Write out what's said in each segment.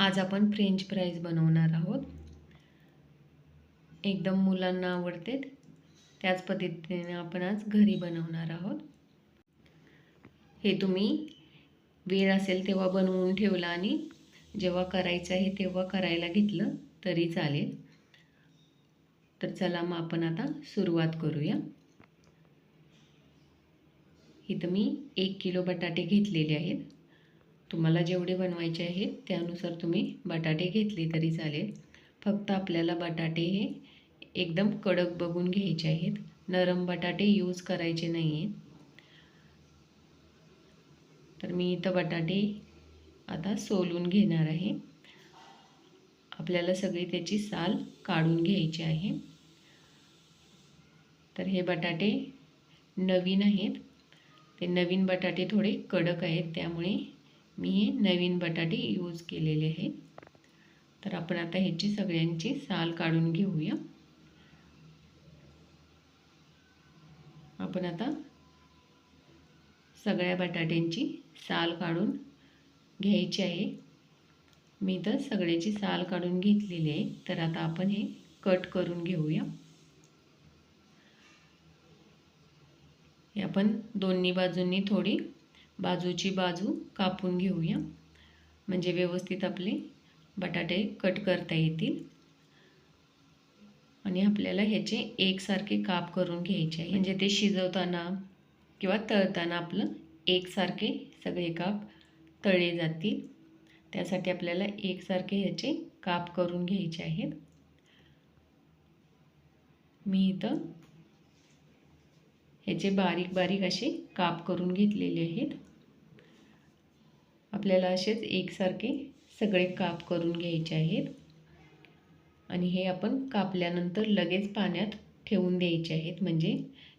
आज आपण French fries बनवणार आहोत. एकदम मुलांना आवडतेत. त्याच पद्धतीने आपण आज घरी बनवणार आहोत. हे तुम्ही वेळ असेल तेव्हा बनवून ठेवला आणि जेव्हा करायचं आहे तेव्हा करायला घेतलं तरी चालेल. तर चला मग आपण आता सुरुवात करूया. इथं मी एक किलो बटाटे घेतलेले आहेत. तुम्हाला जेवढे बनवायचे आहेत त्यानुसार तुम्ही बटाटे घेतले तरी चालेल. फक्त आपल्याला बटाटे हे एकदम कडक बघून घ्यायचे आहेत. नरम बटाटे यूज करायचे नाही आहेत तर मी इथं बटाटे आता सोलून घेणार आहे. आपल्याला सगळी त्याची साल काढून घ्यायची आहे. तर हे बटाटे नवीन आहेत. ते नवीन बटाटे थोडे कडक आहेत त्यामुळे मी हे नवीन बटाटे यूज केलेले आहे. तर आपण आता ह्याची सगळ्यांची साल काढून घेऊया. आपण आता सगळ्या बटाट्यांची साल काढून घ्यायची आहे. मी तर सगळ्याची साल काढून घेतलेली आहे. तर आता आपण हे कट करून घेऊया. हे आपण दोन्ही बाजूंनी थोडी बाजूची बाजू कापून घेऊया. म्हणजे व्यवस्थित आपले बटाटे कट करता येतील. आणि आपल्याला ह्याचे एकसारखे काप करून घ्यायचे आहे. म्हणजे ते शिजवताना किंवा तळताना आपलं एकसारखे सगळे काप तळे जातील. त्यासाठी आपल्याला एकसारखे ह्याचे काप करून घ्यायचे आहेत. मी इथं ह्याचे बारीक बारीक असे काप करून घेतलेले आहेत. आपल्याला असेच एकसारखे सगळे काप करून घ्यायचे आहेत. आणि हे आपण कापल्यानंतर लगेच पाण्यात ठेवून द्यायचे आहेत. म्हणजे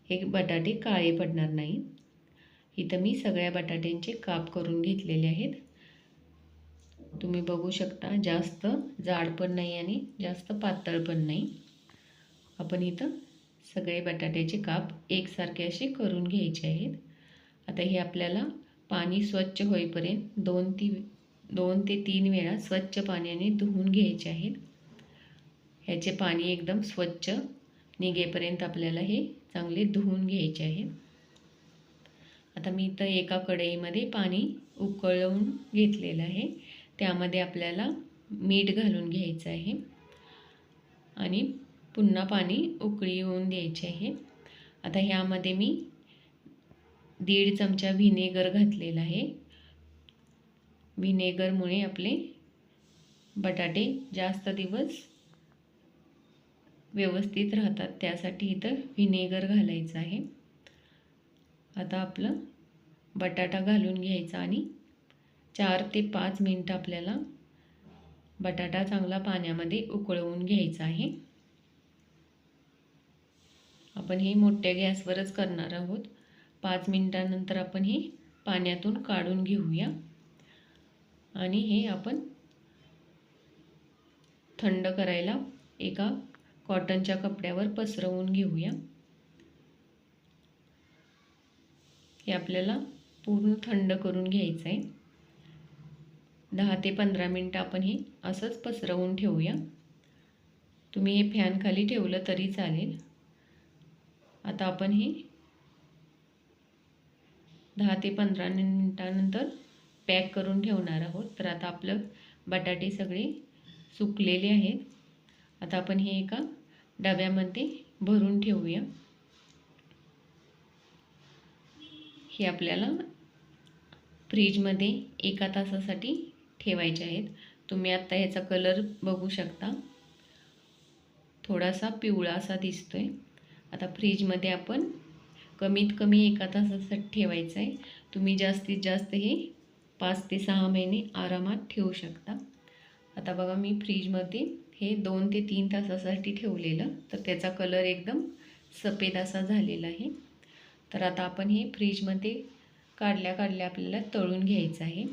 हे बटाटे काळे पडणार नाही. इथं मी सगळ्या बटाट्यांचे काप करून घेतलेले आहेत. तुम्ही बघू शकता जास्त जाड पण नाही आणि जास्त पातळ पण नाही. आपण इथं सगळे बटाट्याचे काप एकसारखे असे करून घ्यायचे आहेत. आता हे आपल्याला पाणी स्वच्छ होईपर्यंत दोन ती दोन ते तीन वेळा स्वच्छ पाण्याने धुवून घ्यायचे आहेत. ह्याचे पाणी एकदम स्वच्छ निघेपर्यंत आपल्याला हे चांगले धुवून घ्यायचे आहे. आता मी इथं एका कढईमध्ये पाणी उकळवून घेतलेलं आहे. त्यामध्ये आपल्याला मीठ घालून घ्यायचं आहे. आणि पुन्हा पाणी उकळी होऊन द्यायचे आहे. आता ह्यामध्ये मी दीड चमचा व्हिनेगर घातलेला आहे. व्हिनेगरमुळे आपले बटाटे जास्त दिवस व्यवस्थित राहतात. त्यासाठी इथं व्हिनेगर घालायचं आहे. आता आपलं बटाटा घालून घ्यायचा आणि चार ते पाच मिनटं आपल्याला बटाटा चांगला पाण्यामध्ये उकळवून घ्यायचा आहे. आपण हे मोठ्या गॅसवरच करणार आहोत. पाच मिनटानंतर आपण हे पाण्यातून काढून घेऊया. आणि हे आपण थंड करायला एका कॉटनच्या कपड्यावर पसरवून घेऊया. हे आपल्याला पूर्ण थंड करून घ्यायचं आहे दहा ते पंधरा मिनटं आपण हे असंच पसरवून ठेवूया. तुम्ही हे फॅनखाली ठेवलं तरी चालेल. आता आपण हे दहा ते पंधरा मिनटानंतर पॅक करून ठेवणार आहोत. तर आता आपलं बटाटे सगळे सुकलेले आहेत. आता आपण हे एका डब्यामध्ये भरून ठेवूया. हे आपल्याला फ्रीजमध्ये एका तासासाठी ठेवायचे आहेत. तुम्ही आत्ता ह्याचा कलर बघू शकता. थोडासा पिवळा असा दिसतो आहे आता फ्रीजमध्ये आपण कमीत कमी एका तासासाठी ठेवायचं आहे तुम्ही जास्तीत जास्त हे पाच ते सहा महिने आरामात ठेवू शकता. आता बघा मी फ्रीजमध्ये हे दोन ते तीन तासासाठी ठेवलेलं. तर त्याचा कलर एकदम सफेद असा झालेला आहे. तर आता आपण हे फ्रीजमध्ये काढल्या काढल्या आपल्याला तळून घ्यायचं आहे.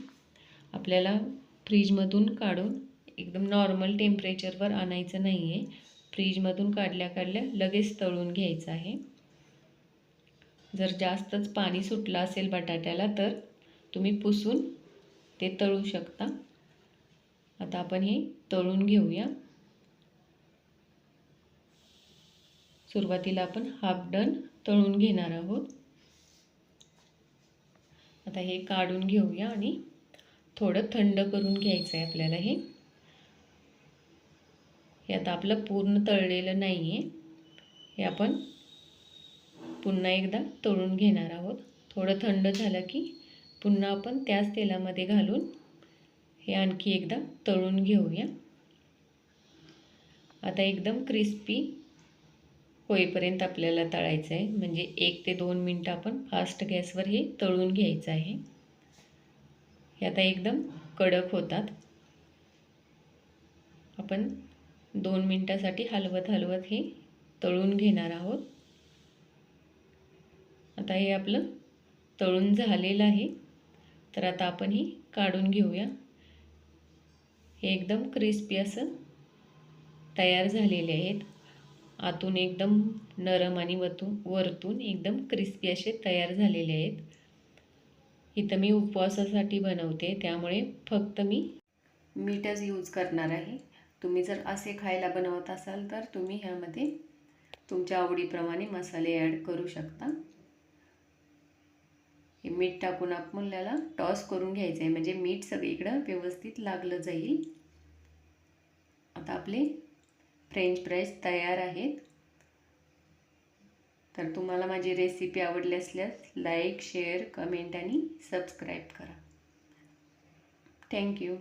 आपल्याला फ्रीजमधून काढून एकदम नॉर्मल टेम्परेचरवर आणायचं नाही आहे फ्रीजमधून काढल्या काढल्या लगेच तळून घ्यायचं आहे. जर जास्तच पाणी सुटलं असेल बटाट्याला तर तुम्ही पुसून ते तळू शकता. आता आपण हे तळून घेऊया. सुरुवातीला आपण हाफ डन तळून घेणार आहोत. आता हे काढून घेऊया आणि थोडं थंड करून घ्यायचं आहे आपल्याला हे. हे आता आपलं पूर्ण तळलेलं नाही आहे हे आपण पुन्हा एकदा तळून घेणार आहोत. थोडं थंड झालं की पुन्हा आपण त्याच तेलामध्ये घालून हे आणखी एकदा तळून घेऊया. आता एकदम क्रिस्पी होईपर्यंत आपल्याला तळायचं आहे. म्हणजे एक ते दोन मिनटं आपण फास्ट गॅसवर हे तळून घ्यायचं आहे. हे आता एकदम कडक होतात. आपण दोन मिनटासाठी हलवत हलवत हे तळून घेणार आहोत. आता हे आपलं तळून झालेलं आहे तर आता आपण ही काढून घेऊया. हे एकदम क्रिस्पी असं तयार झालेले आहेत. आतून एकदम नरम आणि वतून वरतून एकदम क्रिस्पी असे तयार झालेले आहेत. इथं मी उपवासासाठी बनवते त्यामुळे फक्त मी मीठच यूज करणार आहे. तुम्ही जर असे खायला बनवत असाल तर तुम्ही ह्यामध्ये तुमच्या आवडीप्रमाणे मसाले ॲड करू शकता. मीठ टाकून आपल्याला टॉस करून घ्यायचं आहे म्हणजे मीठ सगळीकडं व्यवस्थित लागलं जाईल. आता आपले फ्रेंच फ्राईज तयार आहेत. तर तुम्हाला माझी रेसिपी आवडली असल्यास लाईक शेअर कमेंट आणि सबस्क्राईब करा. Thank you